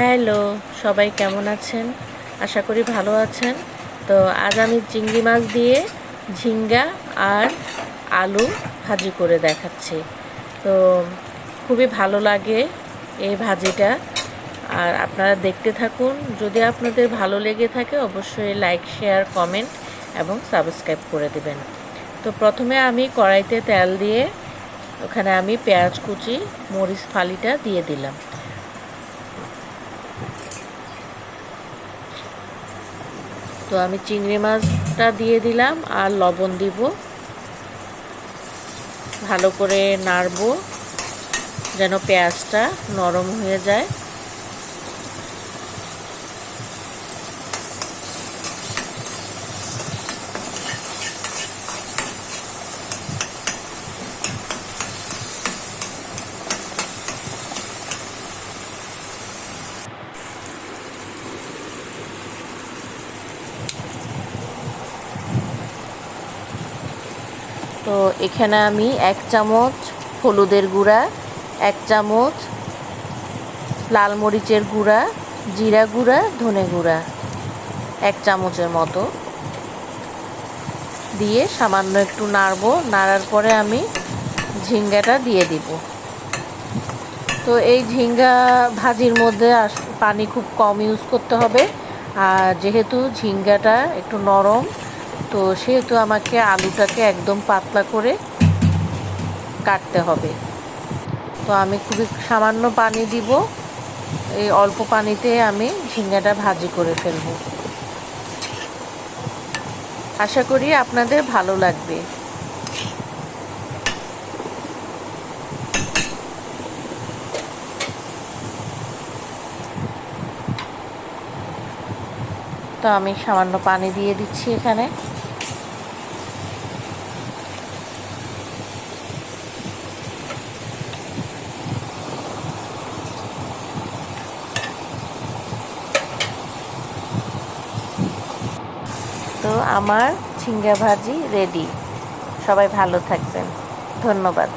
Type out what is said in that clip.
Hello, সবাই কেমন আছেন? আশা করি ভালো আছেন। তো আজ আমি চিংড়ি মাছ দিয়ে ঝিঙ্গা আর আলু ভাজি করে দেখাচ্ছি। তো খুবই ভালো লাগে এই ভাজিটা। আর আপনারা দেখতে থাকুন, যদি আপনাদের ভালো লেগে থাকে অবশ্যই লাইক, শেয়ার, কমেন্ট এবং সাবস্ক্রাইব করে দেবেন। তো প্রথমে আমি কড়াইতে তেল দিয়ে ওখানে আমি পেঁয়াজ কুচি, মরিচ ফালিটা দিয়ে দিলাম। তো আমি চিংড়ি মাছটা দিয়ে দিলাম আর লবণ দিব। ভালো করে নাড়ব, যেন পেঁয়াজটা নরম হয়ে যায়। তো এখানে আমি এক চামচ হলুদের গুঁড়া, এক চামচ লাল মরিচের গুঁড়া, জিরা গুঁড়া, ধনে গুঁড়া এক চামচের মতো। দিয়ে সামান্য একটু নাড়বো, নাড়ার পরে আমি ঝিঙ্গাটা দিয়ে দিব। তো এই ঝিঙ্গা ভাজির মধ্যে পানি খুব কম ইউজ করতে হবে। আর যেহেতু ঝিঙ্গাটা একটু নরম তো সেহেতু আমাকে আলুটাকে একদম পাতলা করে কাটতে হবে। তো আমি খুবই সামান্য পানি দিব। এই অল্প পানিতে আমি ঝিঙ্গাটা ভাজি করে ফেলব। আশা করি আপনাদের ভালো লাগবে। তো আমি সামান্য পানি দিয়ে দিচ্ছি এখানে। তো আমার ঝিঙ্গা ভাজি রেডি। সবাই ভালো থাকবেন। ধন্যবাদ।